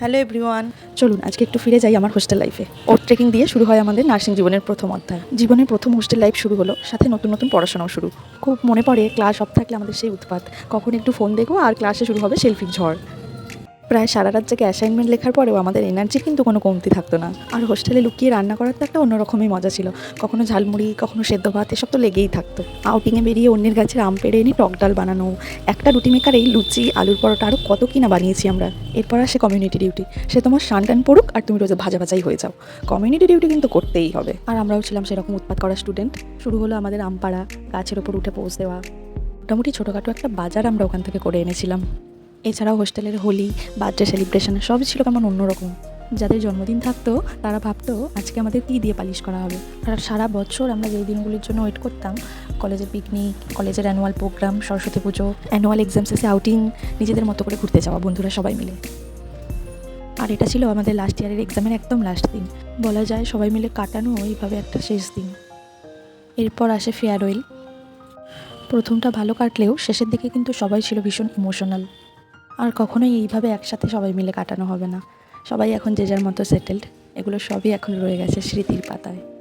Hello everyone, চলুন আজকে একটু ফিরে যাই আমার হোস্টেল লাইফে। ওর ট্রেকিং দিয়ে শুরু হয় আমাদের নার্সিং জীবনের প্রথম অধ্যায়। জীবনের প্রথম হোস্টেল লাইফ শুরু হলো, সাথে নতুন নতুন পড়াশোনাও শুরু। খুব মনে পড়ে, ক্লাস অফ থাকলে আমাদের সেই উৎপাত। কখন একটু ফোন দেখব আর ক্লাসে শুরু হবে সেলফি ঝড়। প্রায় সারা রাত জেগে অ্যাসাইনমেন্ট লেখার পরেও আমাদের এনার্জির কিন্তু কোনো কমতি থাকতো না। আর হোস্টেলে লুকিয়ে রান্না করার তো একটা অন্যরকমই মজা ছিল। কখনো ঝালমুড়ি, কখনো সেদ্ধ ভাত, এসব তো লেগেই থাকতো। আউটিংয়ে বেরিয়ে অন্যের গাছের আম পেড়ে এনে টক ডাল বানানো, একটা রুটি মেকার এই লুচি, আলুর পরোটা আরও কত কি না বানিয়েছি আমরা। এরপর আসে কমিউনিটি ডিউটি সে তোমার টান পড়ুক আর তুমি রোজ ভাজা ভাজাই হয়ে যাও। কমিউনিটি ডিউটি কিন্তু করতেই হবে। আর আমরাও ছিলাম সেরকম উৎপাত করা স্টুডেন্ট শুরু হলো আমাদের আমপাড়া, গাছের ওপর উঠে পৌঁছ দেওয়া। মোটামুটি ছোটোখাটো একটা বাজার আমরা ওখান থেকে করে এনেছিলাম। এছাড়াও হোস্টেলের হোলি, বার্থডে সেলিব্রেশন, সবই ছিল কেমন অন্যরকম। যাদের জন্মদিন থাকতো, তারা ভাবতো, আজকে আমাদের কী দিয়ে পালিশ করা হবে। আর সারা বছর আমরা যেই দিনগুলির জন্য ওয়েট করতাম, কলেজের পিকনিক কলেজের অ্যানুয়াল প্রোগ্রাম সরস্বতী পুজো অ্যানুয়াল এক্সাম শেষে আউটিং নিজেদের মতো করে ঘুরতে যাওয়া, বন্ধুরা সবাই মিলে। আর এটা ছিল আমাদের লাস্ট ইয়ারের এক্সামের একদম লাস্ট দিন। বলা যায় সবাই মিলে কাটানো এইভাবে একটা শেষ দিন। এরপর আসে ফেয়ারওয়েল প্রথমটা ভালো কাটলেও শেষের দিকে কিন্তু সবাই ছিল ভীষণ ইমোশনাল আর কখনোই এইভাবে একসাথে সবাই মিলে কাটানো হবে না। সবাই এখন যে যার মতো সেটেলড এগুলো সবই এখন রয়ে গেছে স্মৃতির পাতায়।